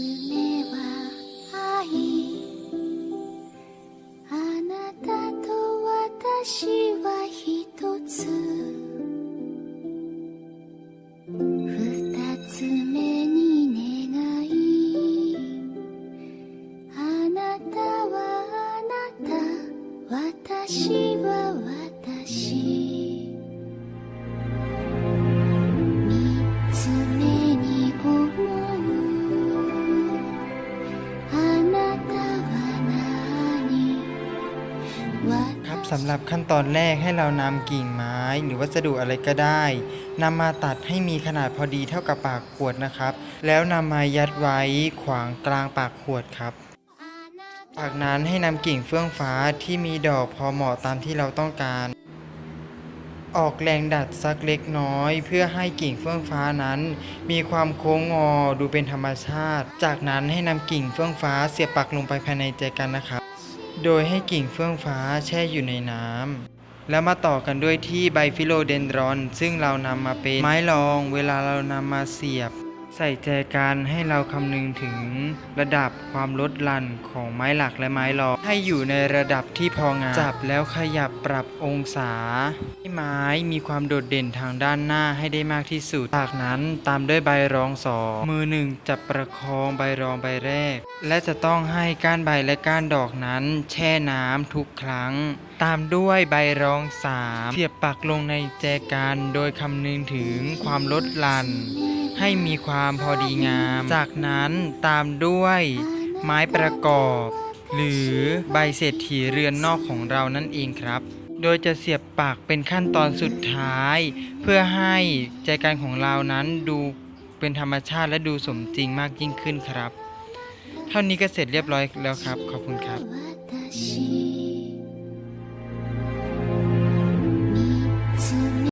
目は愛あなたと私は一つ。二つ目に願い。あなたはあなた。私は私 ครับสำหรับขั้นตอนแรกให้เรานำกิ่งไม้ หรือวัสดุอะไรก็ได้นำมาตัดให้มีขนาดพอดีเท่ากับปากขวดนะครับ แล้วนำมายัดไว้ขวางกลางปากขวดครับจากนั้นให้นำกิ่งเฟื่องฟ้าที่มีดอกพอเหมาะตามที่เราต้องการ ออกแรงดัดสักเล็กน้อย เพื่อให้กิ่งเฟื่องฟ้านั้น มีความโค้งงอดูเป็นธรรมชาติ จากนั้นให้นำกิ่งเฟื่องฟ้าเสียบปักลงไปภายในใจกันนะครับ โดยให้กิ่งเฟื่องฟ้าแช่อยู่ในน้ำ แล้วมาต่อกันด้วยที่ใบฟิโลเดนดรอน ซึ่งเรานำมาเป็นไม้รอง เวลาเรานำมาเสียบ ใส่ใจกันให้เราคำนึงถึงระดับความลดหลั่นของไม้หลักและไม้รองให้อยู่ในระดับที่พองามจับแล้วขยับปรับองศา ให้ไม้มีความโดดเด่นทางด้านหน้าให้ได้มากที่สุด จากนั้นตามด้วยใบรองสองมือหนึ่งจับประคองใบรองใบแรก และจะต้องให้ก้านใบและก้านดอกนั้น แช่น้ำทุกครั้ง ตามด้วยใบรองสามเสียบปักลงในแจกันโดยคำนึงถึงความลดหลั่น ให้มีความพอดีงาม จากนั้นตามด้วยไม้ประกอบ หรือใบเศรษฐีเรือนนอกของเรานั่นเองครับ โดยจะเสียบปากเป็นขั้นตอนสุดท้าย เพื่อให้ใจกลารของเรานั้นดูเป็นธรรมชาติและดูสมจริงมากยิ่งขึ้นครับ เท่านี้ก็เสร็จเรียบร้อยแล้วครับ ขอบคุณครับ